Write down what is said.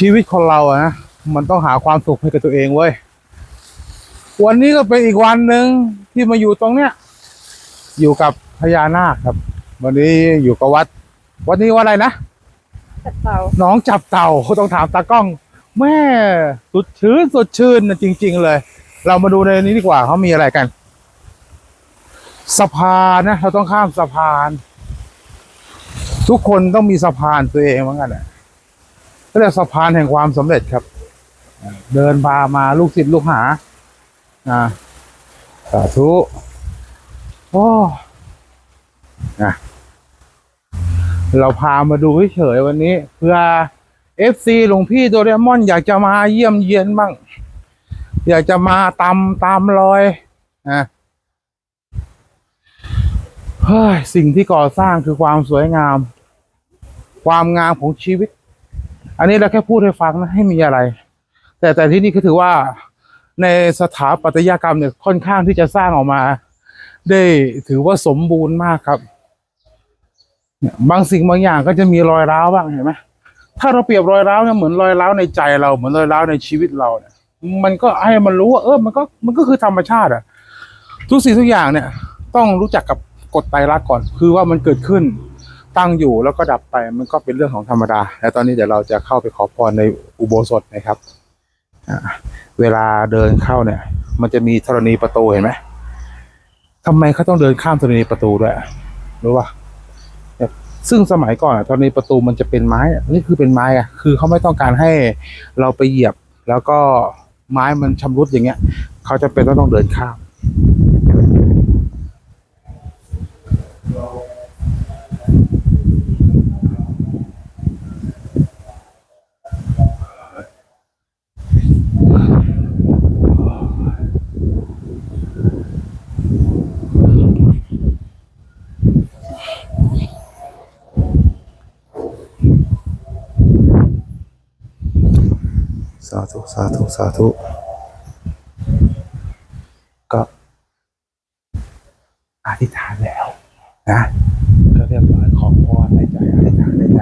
ชีวิตคนเราอะนะมันต้องหาความสุขให้กับตัวเองเว้ยวันนี้ก็เป็นอีกวันหนึ่งที่มาอยู่ตรงเนี้ย อยู่กับพญานาคครับ วันนี้อยู่กับวัด วัดนี้วัดอะไรนะจัดเตาน้องจับเต่าต้องถามตากล้อง แม่สดชื่นสดชื่นนะจริง ๆ เลย เรามาดูในนี้ดีกว่าเขามีอะไรกันสะพานนะเราต้องข้ามสะพาน ทุกคนต้องมีสะพานตัวเองเหมือนกันอะก็ เรียกสะพานแห่งความสำเร็จครับ เดินพามาลูกศิษย์ลูกหาอ่าสาธุโอ้นะเราพามาดูเฉยๆวันนี้ เพื่อเอฟซีหลวงพี่โดเรมอน อยากจะมาเยี่ยมเยียนบ้าง อยากจะมาตามตามรอยนะเฮ้ยสิ่งที่ก่อสร้างคือความสวยงาม ความงามของชีวิต อันนี้เราแค่พูดให้ฟังนะให้มีอะไร แต่แต่ที่นี่ก็ถือว่าในสถาปัตยกรรมเนี่ยค่อนข้างที่จะสร้างออกมา ได้ถือว่าสมบูรณ์มากครับเนี่ยบางสิ่งบางอย่างก็จะมีรอยร้าวบ้างเห็นไหมถ้าเราเปรียบรอยร้าวเนี่ยเหมือนรอยร้าวในใจเราเหมือนรอยร้าวในชีวิตเราเนี่ยมันก็ให้มันรู้ว่าเออมันก็มันก็คือธรรมชาติอะทุกสิ่งทุกอย่างเนี่ย ต้องรู้จักกับกฎไตรลักษณ์ก่อน คือว่ามันเกิดขึ้น ตั้งอยู่แล้วก็ดับไปมันก็เป็นเรื่องของธรรมดา และตอนนี้เดี๋ยวเราจะเข้าไปขอพรในอุโบสถนะครับเวลาเดินเข้าเนี่ย มันจะมีธรณีประตูเห็นไหมทำไมเขาต้องเดินข้ามธรณีประตูด้วยรู้ป่ะซึ่งสมัยก่อนอะตอนนี้ประตูมันจะเป็นไม้นี่คือเป็นไม้อะคือเขาไม่ต้องการให้เราไปเหยียบ แล้วก็ไม้มันชำรุดอย่างเงี้ยเขาจะเป็นต้องเดินข้าม สาธุ สาธุ สาธุก็อธิษฐานแล้วนะก็เรียบร้อยขอพรในใจอธิษฐานในใจ